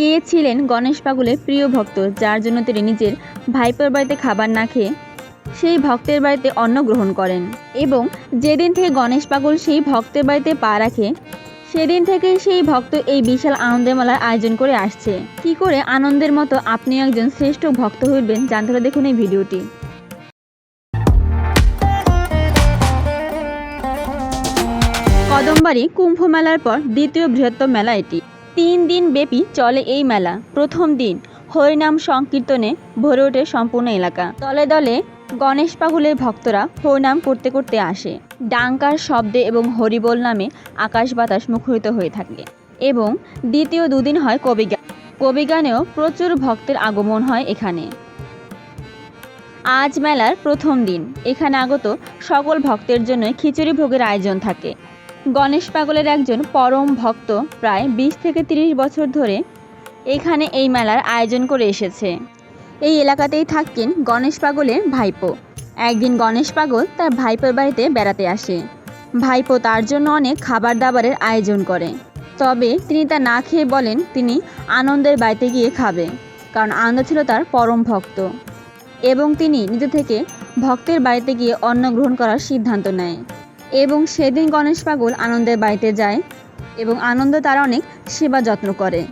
কে ছিলেন গণেশ পাগলের প্রিয় ভক্ত, যার জন্য তিনি নিজের ভাইপোর বাড়িতে খাবার না খেয়ে সেই ভক্তের বাড়িতে অন্ন গ্রহণ করেন এবং যেদিন থেকে গণেশ পাগল সেই ভক্তের বাড়িতে পা রাখে, সেদিন থেকে সেই ভক্ত এই বিশাল আনন্দের মেলার আয়োজন করে আসছে। কি করে আনন্দের মতো আপনি একজন শ্রেষ্ঠ ভক্ত হইবেন, জানতে হলে দেখুন এই ভিডিওটি। কদমবাড়ি কুম্ভ মেলার পর দ্বিতীয় বৃহত্তম মেলা এটি। তিন দিন ব্যাপী চলে এই মেলা, প্রথম দিন। হরিনাম সংকীর্তনে ভরে ওঠে সম্পূর্ণ এলাকা। দলে দলে গণেশ পাগলের ভক্তরা হরিনাম করতে করতে আসে। ডাঙ্কার শব্দে এবং হরিবোল নামে আকাশ বাতাস মুখরিত হয়ে থাকে এবং দ্বিতীয় দুদিন হয় কবিগান কবিগানেও প্রচুর ভক্তের আগমন হয় এখানে। আজ মেলার প্রথম দিন। এখানে আগত সকল ভক্তের জন্য খিচুড়ি ভোগের আয়োজন থাকে। গণেশ পাগলের একজন পরম ভক্ত প্রায় বিশ থেকে তিরিশ বছর ধরে এখানে এই মেলার আয়োজন করে এসেছে। এই এলাকাতেই থাকতেন গণেশ পাগলের ভাইপো। একদিন গণেশ পাগল তার ভাইপোর বাড়িতে বেড়াতে আসে। ভাইপো তার জন্য অনেক খাবার দাবারের আয়োজন করে। তবে তিনি তা না খেয়ে বলেন তিনি আনন্দের বাড়িতে গিয়ে খাবে, কারণ আনন্দ ছিল তার পরম ভক্ত। এবং তিনি নিজে থেকে ভক্তের বাড়িতে গিয়ে অন্ন গ্রহণ করার সিদ্ধান্ত নেয়। এবং সেদিন গণেশ পাগল আনন্দের বাড়িতে যায় এবং আনন্দ তার অনেক সেবা যত্ন করে।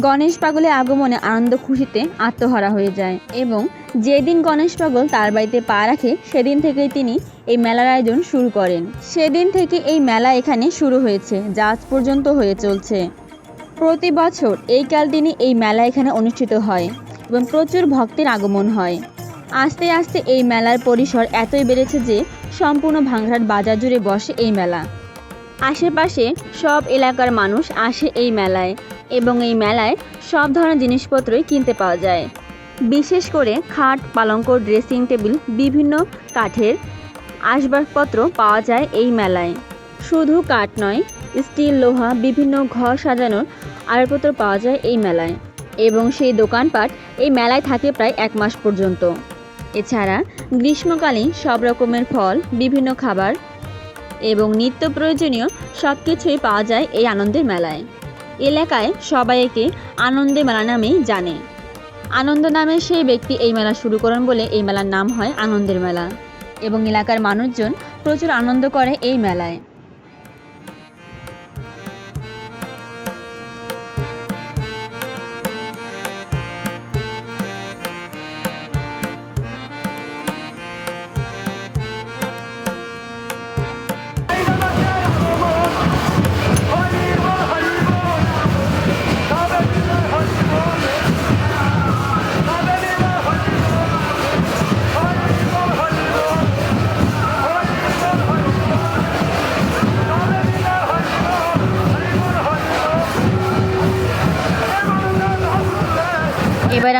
গণেশ পাগলের আগমনে আনন্দ খুশিতে আত্মহারা হয়ে যায় এবং যেদিন গণেশ পাগল তার বাড়িতে পা রাখে, সেদিন থেকেই তিনি এই মেলার আয়োজন শুরু করেন। সেদিন থেকে এই মেলা এখানে শুরু হয়েছে, যা আজ পর্যন্ত হয়ে চলছে। প্রতি বছর এই কাল দিনে এই মেলা এখানে অনুষ্ঠিত হয় এবং প্রচুর ভক্তের আগমন হয়। আস্তে আস্তে এই মেলার পরিসর এতই বেড়েছে যে সম্পূর্ণ ভাঙড়াট বাজার জুড়ে বসে এই মেলা। আশেপাশে সব এলাকার মানুষ আসে এই মেলায় এবং এই মেলায় সব ধরনের জিনিসপত্রই কিনতে পাওয়া যায়। বিশেষ করে খাট পালঙ্ক ড্রেসিং টেবিল, বিভিন্ন কাঠের আসবাবপত্র পাওয়া যায় এই মেলায়। শুধু কাঠ নয়, স্টিল, লোহা, বিভিন্ন ঘর সাজানোর আসবাবপত্র পাওয়া যায় এই মেলায়। এবং সেই দোকানপাট এই মেলায় থাকে প্রায় এক মাস পর্যন্ত। এছাড়া গ্রীষ্মকালীন সব রকমের ফল, বিভিন্ন খাবার এবং নিত্য প্রয়োজনীয় সব কিছুই পাওয়া যায় এই আনন্দের মেলায়। এলাকায় সবাই একে আনন্দের মেলা নামেই জানে। আনন্দ নামে সেই ব্যক্তি এই মেলা শুরু করেন বলে এই মেলার নাম হয় আনন্দের মেলা এবং এলাকার মানুষজন প্রচুর আনন্দ করে এই মেলায়।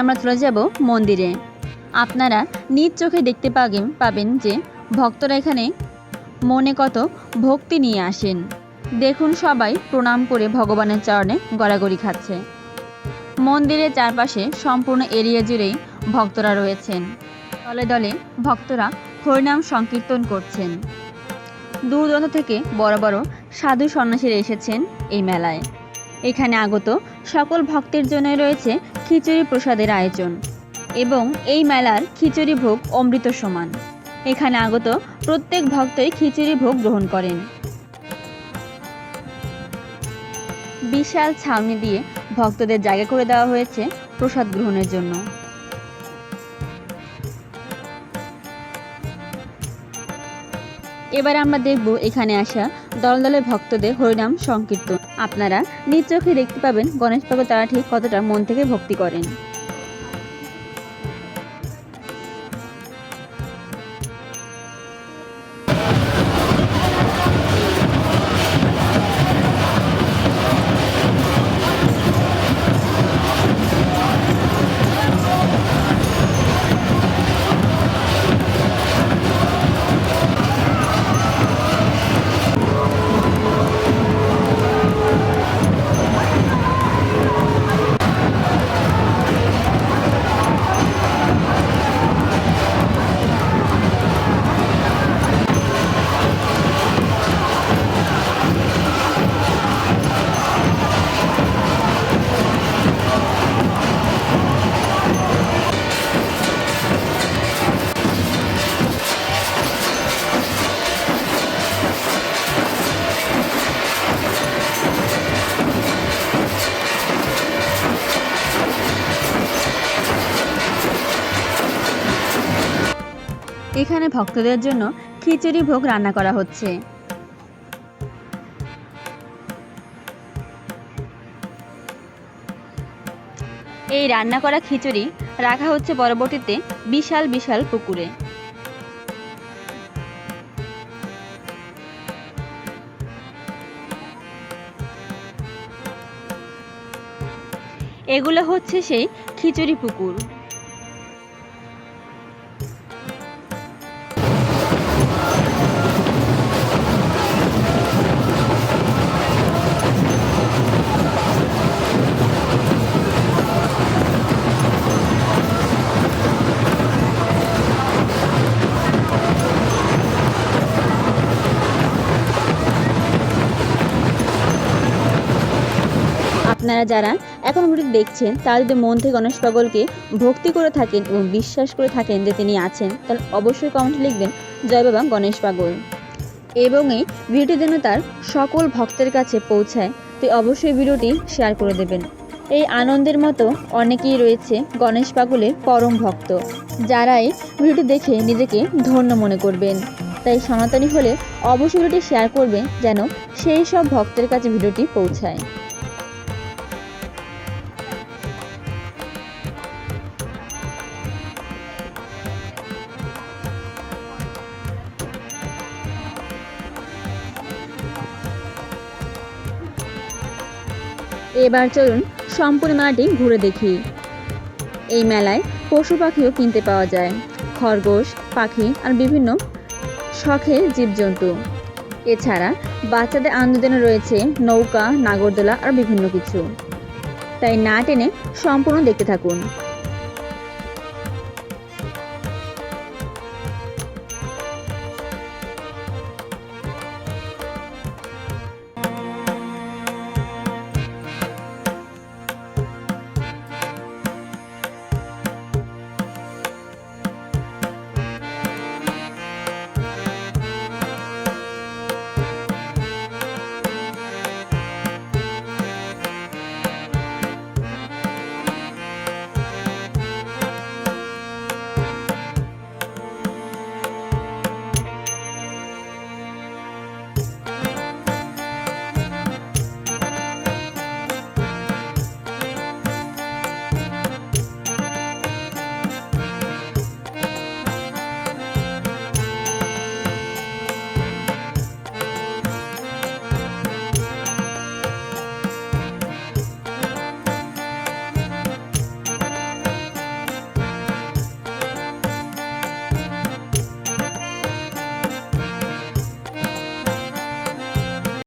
আমরা চলে যাব মন্দিরে। আপনারা নিজ চোখে দেখতে পাবেন পাবেন যে ভক্তরা এখানে মনে কত ভক্তি নিয়ে আসেন। দেখুন সবাই প্রণাম করে ভগবানের চরণে গড়াগড়ি খাচ্ছে। মন্দিরের চারপাশে সম্পূর্ণ এরিয়া জুড়েই ভক্তরা রয়েছেন। দলে দলে ভক্তরা হরিনাম সংকীর্তন করছেন। দূর দূরান্ত থেকে বড় বড় সাধু সন্ন্যাসীরা এসেছেন এই মেলায়। এখানে আগত সকল ভক্তের জন্য রয়েছে খিচুড়ি প্রসাদের আয়োজন এবং এই মেলার খিচুড়ি ভোগ অমৃত সমান। এখানে আগত প্রত্যেক ভক্তই খিচুড়ি ভোগ গ্রহণ করেন। বিশাল ছাউনি দিয়ে ভক্তদের জায়গা করে দেওয়া হয়েছে প্রসাদ গ্রহণের জন্য। এবার আমরা দেখব এখানে আসা দল দলে ভক্তদের হরিনাম সংকীর্তন। আপনারা নিজ চোখে দেখতে পাবেন গণেশ বাবা তারা ঠিক কতটা মন থেকে ভক্তি করেন। এখানে ভক্তদের জন্য খিচুড়ি ভোগ রান্না করা হচ্ছে। এই রান্না করা খিচুড়ি রাখা হচ্ছে পরবর্তীতে বিশাল বিশাল পুকুরে। এগুলো হচ্ছে সেই খিচুড়ি পুকুর। আপনারা যারা এখন ভিডিও দেখছেন, তারা যদি মন থেকে গণেশ পাগলকে ভক্তি করে থাকেন এবং বিশ্বাস করে থাকেন যে তিনি আছেন, তাহলে অবশ্যই কমেন্টে লিখবেন, জয় বাবা গণেশ পাগল। এবং এই ভিডিওটি যেন তার সকল ভক্তের কাছে পৌঁছায় তো অবশ্যই ভিডিওটি শেয়ার করে দেবেন। এই আনন্দের মতো অনেকেই রয়েছে গণেশ পাগলের পরম ভক্ত, যারা এই ভিডিওটি দেখে নিজেকে ধন্য মনে করবেন। তাই সনাতনী হলে অবশ্যই ভিডিওটি শেয়ার করবেন, যেন সেই সব ভক্তের কাছে ভিডিওটি পৌঁছায়। এবার চলুন সম্পূর্ণ মেলাটি ঘুরে দেখি। এই মেলায় পশু পাখিও কিনতে পাওয়া যায়। খরগোশ, পাখি আর বিভিন্ন শখের জীবজন্তু। এছাড়া বাচ্চাদের আন্দোলনে রয়েছে নৌকা, নাগরদোলা আর বিভিন্ন কিছু। তাই না টেনে সম্পূর্ণ দেখতে থাকুন।